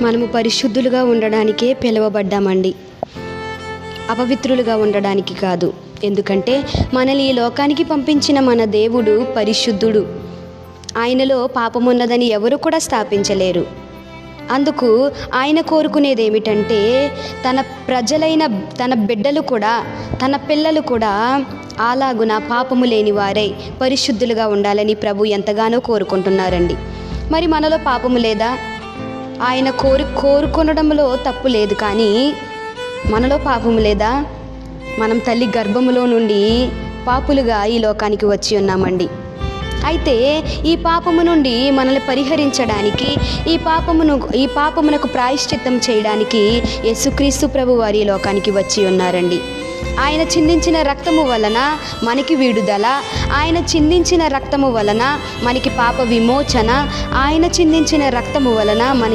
మనము పరిశుద్ధులుగా ఉండడానికే పిలువబడ్డామండి. అపవిత్రులుగా ఉండడానికి కాదు. ఎందుకంటే మనల్ని ఈ లోకానికి పంపించిన మన దేవుడు పరిశుద్ధుడు. ఆయనలో పాపమున్నదని ఎవరు కూడా స్థాపించలేరు. అందుకు ఆయన కోరుకునేది ఏమిటంటే తన ప్రజలైన తన బిడ్డలు కూడా తన పిల్లలు కూడా అలాగున పాపము లేని వారై పరిశుద్ధులుగా ఉండాలని ప్రభు ఎంతగానో కోరుకుంటున్నారండి. మరి మనలో పాపము లేదా? ఆయన కోరి కోరుకొనడంలో తప్పు లేదు కానీ మనలో పాపము లేదా? మనం తల్లి గర్భములో నుండి పాపులుగా ఈ లోకానికి వచ్చి ఉన్నామండి. అయితే ఈ పాపము నుండి మనల్ని పరిహరించడానికి ఈ పాపమును ఈ పాపమునకు ప్రాయశ్చిత్తం చేయడానికి యేసుక్రీస్తు ప్రభు వారి ఈ లోకానికి వచ్చి ఉన్నారండి. ఆయన చిందించిన రక్తము వలన మనకి విడుదల ఆయన చిందించిన రక్తము వలన మనకి పాప విమోచన ఆయన చిందించిన రక్తము వలన మనకి